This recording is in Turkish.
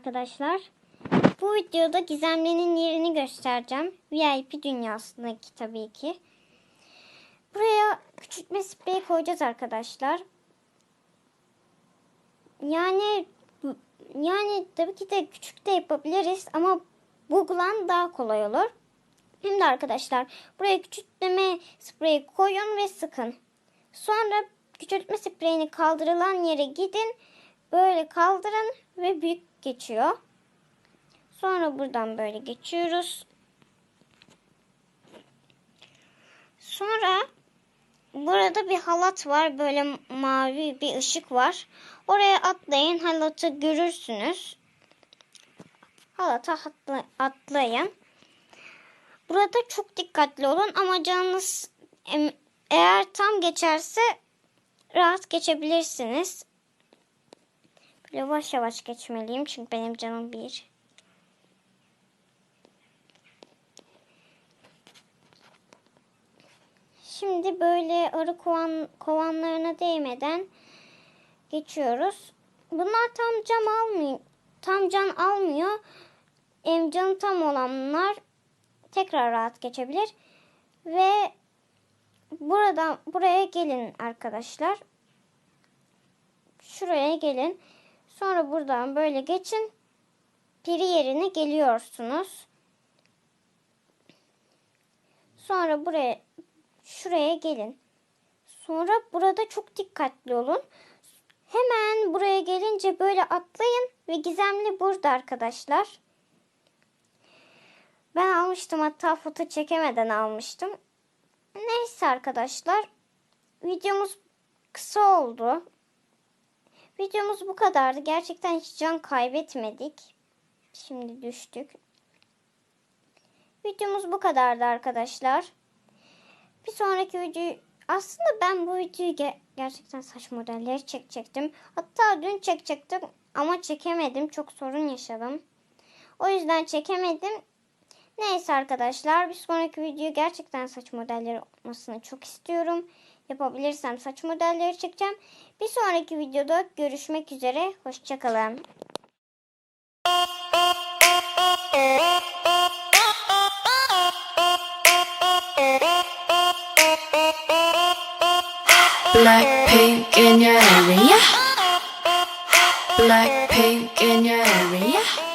arkadaşlar. Bu videoda Gizemli'nin yerini göstereceğim. VIP dünyasındaki tabii ki. Buraya küçültme spreyi koyacağız arkadaşlar. Yani yani tabii ki de küçük de yapabiliriz ama Google'an daha kolay olur. Şimdi arkadaşlar buraya küçültme spreyi koyun ve sıkın. Sonra küçültme spreyini kaldırılan yere gidin. Böyle kaldırın ve büyük geçiyor. Sonra buradan böyle geçiyoruz. Sonra burada bir halat var. Böyle mavi bir ışık var. Oraya atlayın. Halatı görürsünüz. Halata atla- atlayın. Burada çok dikkatli olun ama canınız eğer tam geçerse rahat geçebilirsiniz. Yavaş yavaş geçmeliyim çünkü benim canım bir. Şimdi böyle arı kovan, kovanlarına değmeden geçiyoruz. Bunlar tam cam almıyor. Tam can almıyor. Em, canı tam olanlar tekrar rahat geçebilir. Ve buradan buraya gelin arkadaşlar. Şuraya gelin. Sonra buradan böyle geçin. Piri yerine geliyorsunuz. Sonra buraya şuraya gelin. Sonra burada çok dikkatli olun. Hemen buraya gelince böyle atlayın ve gizemli burada arkadaşlar. Ben almıştım hatta foto çekemeden almıştım. Neyse arkadaşlar. Videomuz kısa oldu. Videomuz bu kadardı. Gerçekten hiç can kaybetmedik. Şimdi düştük. Videomuz bu kadardı arkadaşlar. Bir sonraki video aslında ben bu videoyu ge- gerçekten saç modelleri çekecektim. Hatta dün çekecektim ama çekemedim. Çok sorun yaşadım. O yüzden çekemedim. Neyse arkadaşlar bir sonraki video gerçekten saç modelleri olmasını çok istiyorum. Yapabilirsem saç modelleri çekeceğim. Bir sonraki videoda görüşmek üzere. Hoşçakalın. Black pink in your area. Black pink in your area.